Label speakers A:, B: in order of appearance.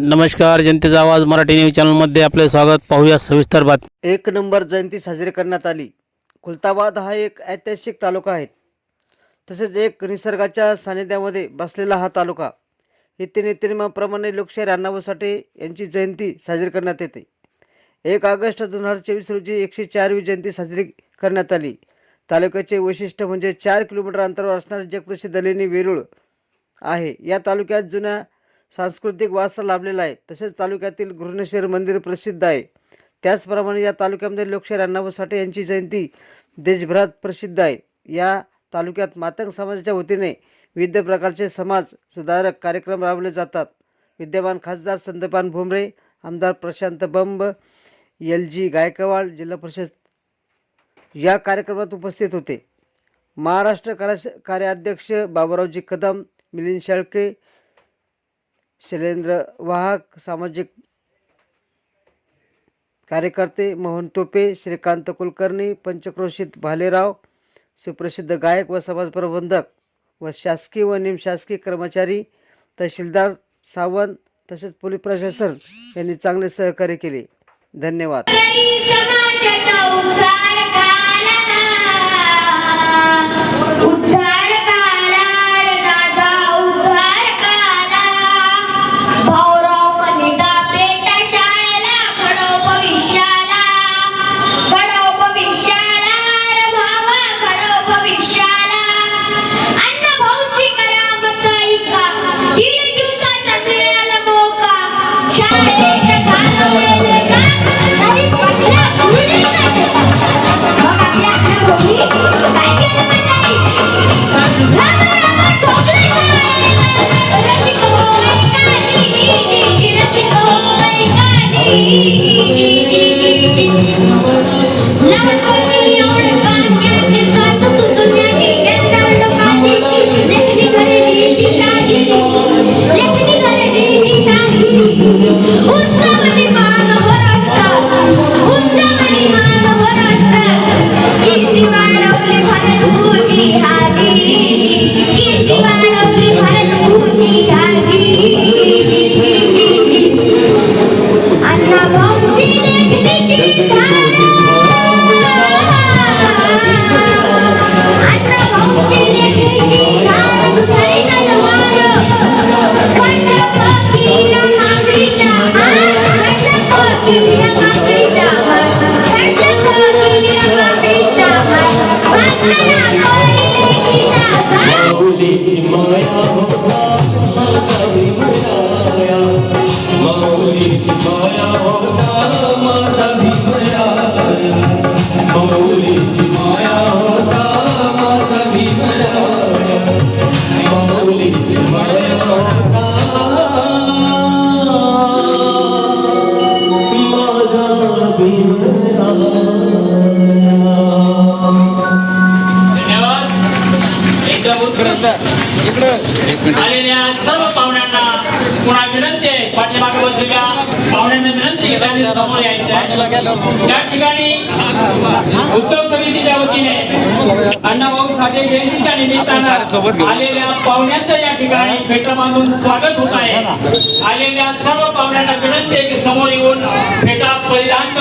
A: नमस्कार जनतेचा आवाज मराठी न्यूज चॅनलमध्ये आपले स्वागत. पाहूया सविस्तर बातमी.
B: एक नंबर जयंती साजरी करण्यात आली. खुलताबाद हा एक ऐतिहासिक तालुका आहे. तसेच एक निसर्गाच्या सानिध्यामध्ये बसलेला हा तालुका. येथे नित्यनियमाप्रमाणे लोकशाही अण्णाभाऊ साठे यांची जयंती साजरी करण्यात येते. एक ऑगस्ट दोन हजार चोवीस रोजी एकशे चारवी जयंती साजरी करण्यात आली. तालुक्याचे वैशिष्ट्य म्हणजे चार किलोमीटर अंतरावर असणारे जगप्रसिद्ध लेणी वेरूळ आहे. या तालुक्यात जुन्या सांस्कृतिक वारसा लाभलेला आहे. तसेच तालुक्यातील घृणेश्वर मंदिर प्रसिद्ध आहे. त्याचप्रमाणे या तालुक्यामध्ये लोकशाहीर अण्णाभाऊ साठे यांची जयंती देशभरात प्रसिद्ध आहे. या तालुक्यात मातंग समाजाच्या वतीने विविध प्रकारचे समाज सुधारक कार्यक्रम राबवले जातात. विद्यमान खासदार संदपान भुमरे आमदार प्रशांत बंब एल जी गायकवाड जिल्हा परिषद या कार्यक्रमात उपस्थित होते. महाराष्ट्र कार्य कार्याध्यक्ष बाबुरावजी कदम मिलिंद शेळके शैलेंद्र वाहक सामाजिक कार्यकर्ते मोहन तोपे श्रीकांत कुलकर्णी पंचक्रोशीत भालेराव सुप्रसिद्ध गायक व समाज प्रबंधक व शासकीय व निमशासकीय कर्मचारी तहसीलदार सावंत तसेच पोलीस प्रशासन यांनी चांगले सहकार्य केले. धन्यवाद.
C: Shine. माया होता माझा भीमराया माऊलीची माया
D: आलेल्या सर्व पाहुण्यांना पुन्हा विनंती आहे. पाठीमागे बसलेल्या पाहुण्यांना विनंती आहे त्यांनी समोर यायचं आहे. या ठिकाणी उत्सव समितीच्या वतीने अण्णाभाऊ साठे जयंतीच्या निमित्तानं आलेल्या पाहुण्यांचं या ठिकाणी फेटा बांधून स्वागत होत आहे. आलेल्या सर्व पाहुण्यांना विनंती आहे की